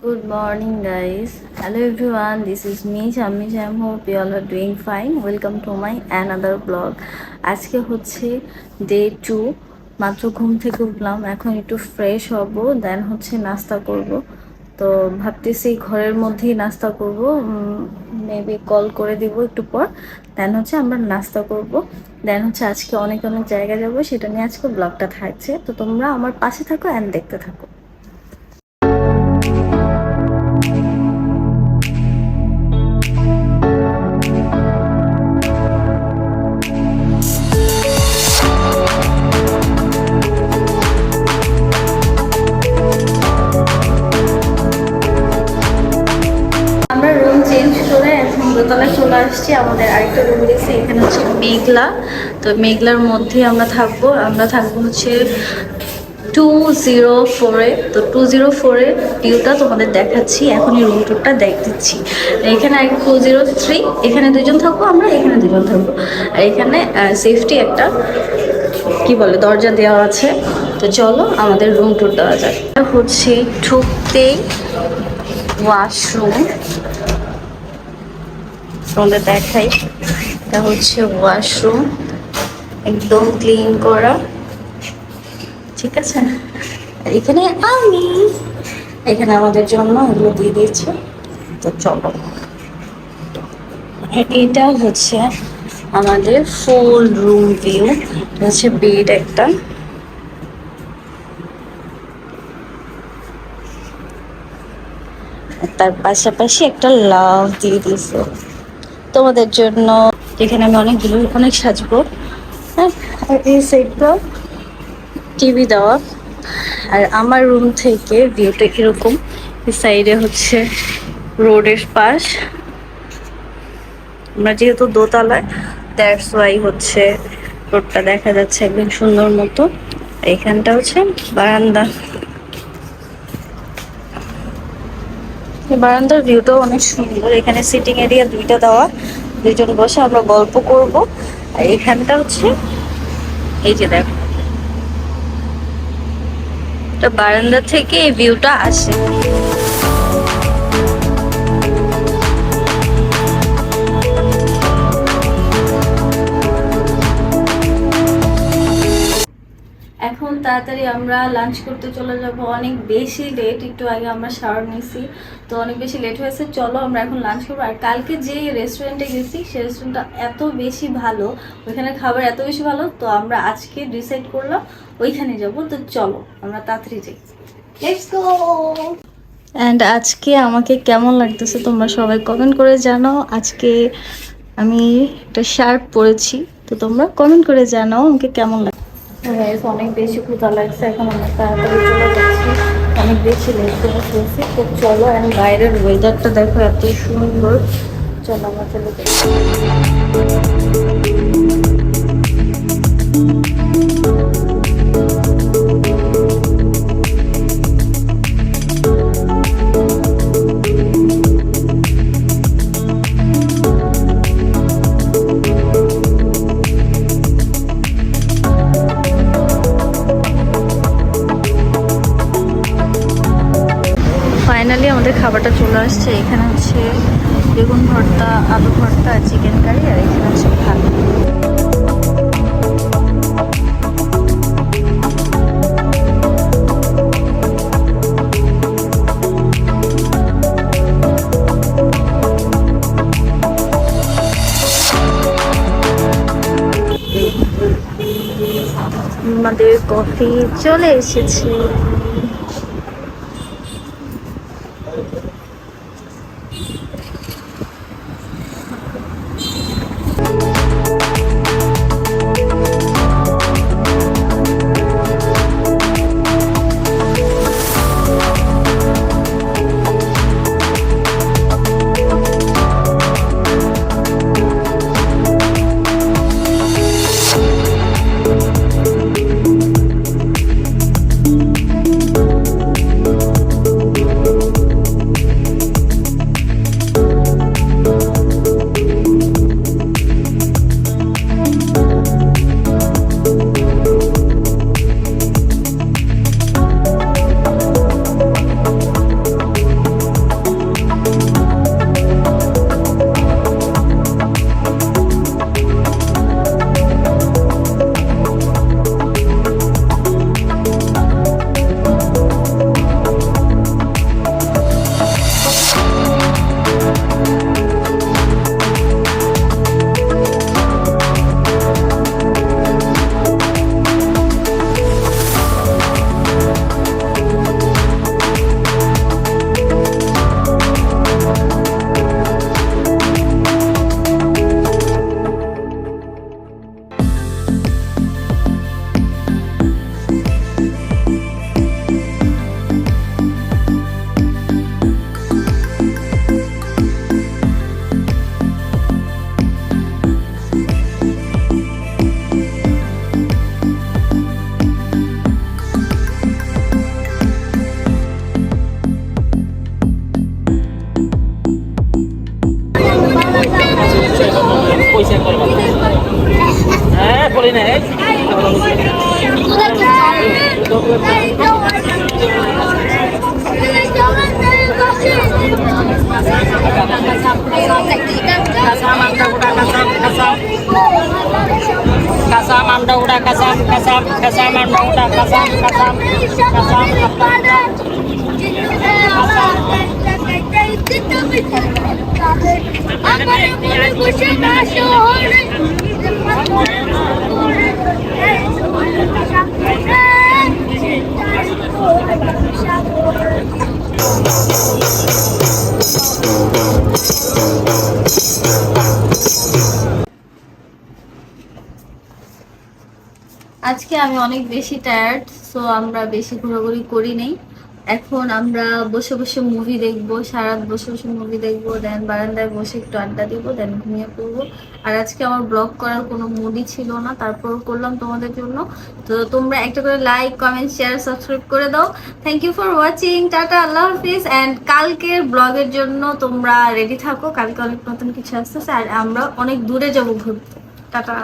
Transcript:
Good morning, guys. Hello, everyone. This is me, Shammi Sham. Hope you all are doing fine. Welcome to my another vlog. আজকে হচ্ছে day to মাত্র ঘুম থেকে উঠলাম এখন একটু ফ্রেশ হব দেন হচ্ছে নাস্তা করব তো ভাবতেছি ঘরের মধ্যেই নাস্তা করব মেবি কল করে দিব একটু পর দেন হচ্ছে আমরা নাস্তা করব দেন হচ্ছে আজকে অনেক অনেক জায়গায় যাব সেটা নিয়ে আজকে ব্লগটা থাকছে তো তোমরা আমার পাশে থাকো অ্যান্ড দেখতে থাকো চলে আসছি, আমাদের আরেকটা রুম দেখছি এখানে হচ্ছে মেঘলা। তো মেঘলার মধ্যে আমরা থাকব। আমরা থাকব হচ্ছে টু জিরো ফোরে তো টু জিরো ফোরে ভিউটা তোমাদের দেখাচ্ছি এখন এই রুম টুরটা দেখ দিচ্ছি। এখানে এক টু জিরো থ্রি এখানে দুজন থাকব আমরা, এখানে দুজন থাকব। আর এখানে সেফটি একটা, কি বলে, দরজা দেওয়া আছে। তো চলো আমাদের রুম টুর দেওয়া যাক। হচ্ছে ঢুকতেই ওয়াশরুম তোমাদের দেখাই। এটা হচ্ছে ওয়াশরুম একদম ক্লিন করা। ঠিক আছে? এখানে আমি, এখানে আমাদের জন্য এগুলো দিয়ে দিয়েছে। তো চলো। এটা হচ্ছে আমাদের ফুল রুম ভিউ হচ্ছে বেড একটা। তার পাশাপাশি একটা লাভ দিয়ে দিয়েছে। তোমাদের জন্য। এখানে আমি অনেকগুলো অনেক সাজবো। হ্যাঁ আর এই সাইডটা টিভি দেওয়া। আর আমার রুম থেকে ভিউটা এরকম সাইডে হচ্ছে রোডের পাশ। আমরা যেহেতু দোতলায় দ্যাটস ওয়াই হচ্ছে রোডটা দেখা যাচ্ছে একদম সুন্দর মতো। এখানটা হচ্ছে বারান্দা। বারান্দার ভিউটাও অনেক সুন্দর। এখানে সিটিং এরিয়া দুইটা দেওয়া। দুইজন বসে আমরা গল্প করব। আর এখানটা হচ্ছে, এই যে দেখো। বারান্দা থেকে এই ভিউটা আসে। এখন তাড়াতাড়ি আমরা লাঞ্চ করতে চলে যাব। অনেক বেশি লেট একটু আগে আমরা শাওয়ার নিছি তো অনেক বেশি লেট হয়েছে। চলো আমরা এখন লাঞ্চ করব। আর কালকে যে রেস্টুরেন্টে গেছি সেই রেস্টুরেন্টটা এত বেশি ভালো ওইখানে খাবার এত বেশি ভালো, তো আমরা আজকে ডিসাইড করলাম, ওইখানে যাব। তো চলো, আমরা তাড়াতাড়ি যাই। অ্যান্ড আজকে আমাকে কেমন লাগতেছে তোমরা সবাই কমেন্ট করে জানাও। আজকে আমি একটা শার্ট পরেছি, তো তোমরা কমেন্ট করে জানাও আমাকে কেমন লাগে গাইস অনেক বেশি ক্ষুধা লাগছে, এখন আমরা তাড়াতাড়ি চলে যাচ্ছি। অনেক বেশি লেট করে ফেলছি। তো চলো, এখন বাইরের ওয়েদারটা দেখো এত সুন্দর। চলো, আমরা চলে যাই। ফাইনালি আমাদের খাবারটা চলে আসছে। এখানে হচ্ছে বেগুন ভর্তা, আলু ভর্তা, চিকেন কারি, আর এখানে হচ্ছে ভাত। আমাদের কফি চলে এসেছে। Eh? Kasam anda udah kasam kasam kasam anda udah kasam kasam kasam kasam আজকে আমি অনেক বেশি টায়ার্ড সো আমরা বেশি ঘোরাঘুরি করি নেই। এখন আমরা বসে বসে মুভি দেখব সারা বসে বসে মুভি দেখব দেন বারান্দায় বসে একটু আড্ডা দিব দেন ঘুমিয়ে পড়ব। আর আজকে আমার ব্লগ করার কোনো মুডই ছিল না তারপর করলাম তোমাদের জন্য। তো তোমরা একটা করে লাইক কমেন্ট শেয়ার সাবস্ক্রাইব করে দাও। Thank you for watching tata, আল্লাহ হাফিজ অ্যান্ড কালকের ব্লগের জন্য তোমরা রেডি থাকো। কালকে অনেক নতুন কিছু আসতেছে, আর আমরা অনেক দূরে যাব ঘুরতে। টাটা।